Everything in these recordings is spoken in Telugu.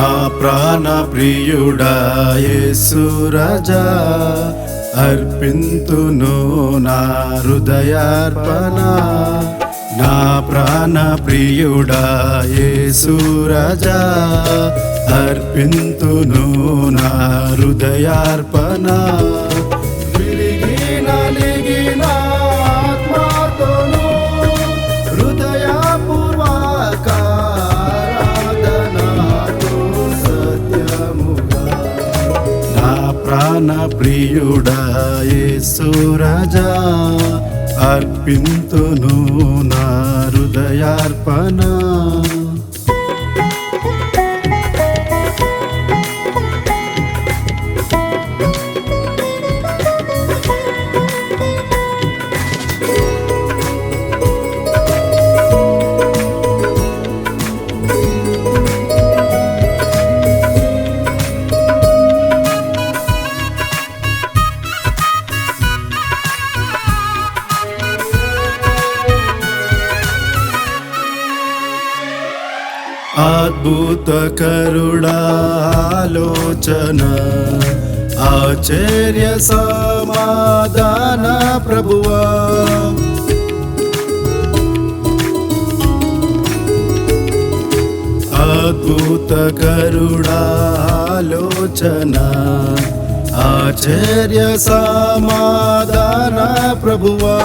నా ప్రాణ ప్రియుడా యేసు అర్పింతును నా హృదయార్పణ. నా ప్రాణ ప్రియుడా యేసు అర్పింతును నా హృదయార్పణ. నా ప్రియుడా యేసు అర్పింతును నా హృదయార్పణ. అద్భుత కరుణాలోచన ఆశ్చర్య సమాధాన ప్రభువా. అద్భుత కరుణాలోచన ఆశ్చర్య సమాధాన ప్రభువా.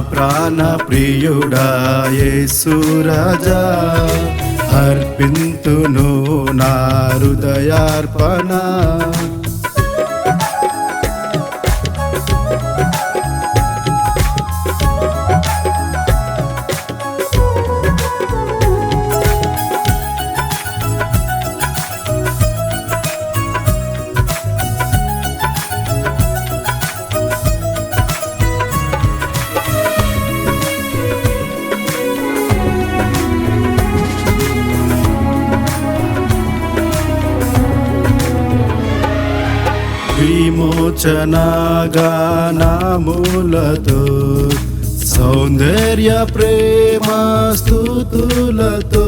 ప్రాణ ప్రియుడా యేసు అర్పింతును నా హృదయార్పణ. విమోచనగానములతో సౌందర్య ప్రేమ స్థుతులతో.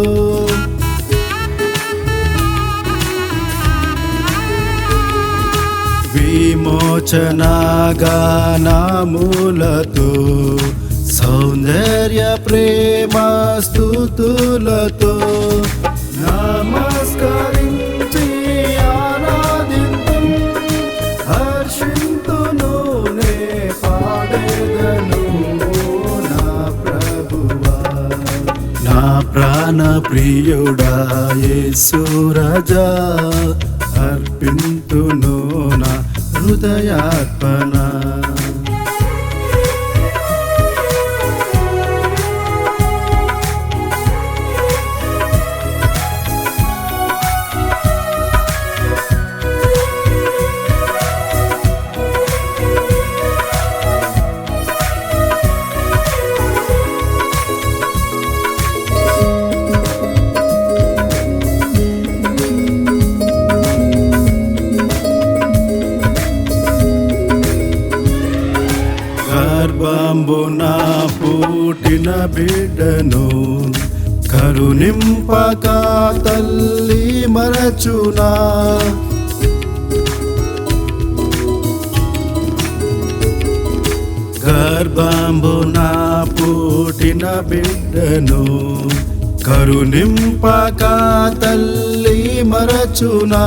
విమోచనగానములతో సౌందర్య ప్రేమ స్థుతులతో. ప్రాణ ప్రియుడా యేసు అర్పింతును నా హృదయార్పణ పుట్టిన బిడ్డను కరుణింపక తల్లి మరచునా. గర్భంబున పుట్టిన బిడ్డను కరుణింపక తల్లి మరచునా.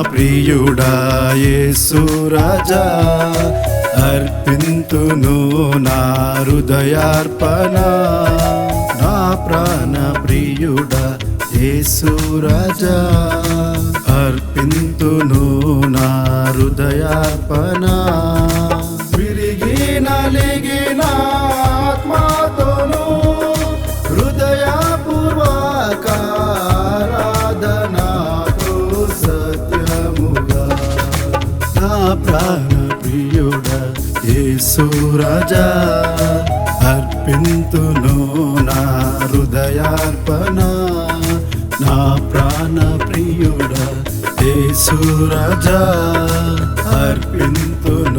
ప్రాణ ప్రియుడా యేసు రాజా అర్పింతును నా హృదయార్పణ. నా ప్రాణ ప్రియుడా యేసురాజా అర్పింతును నా హృదయార్పణ. విరిగి నలిగి ప్రాణ ప్రియుడ యేసురజా అర్పింతును నా హృదయార్పణ. నా ప్రాణ ప్రియుడ యేసురజా అర్పింతును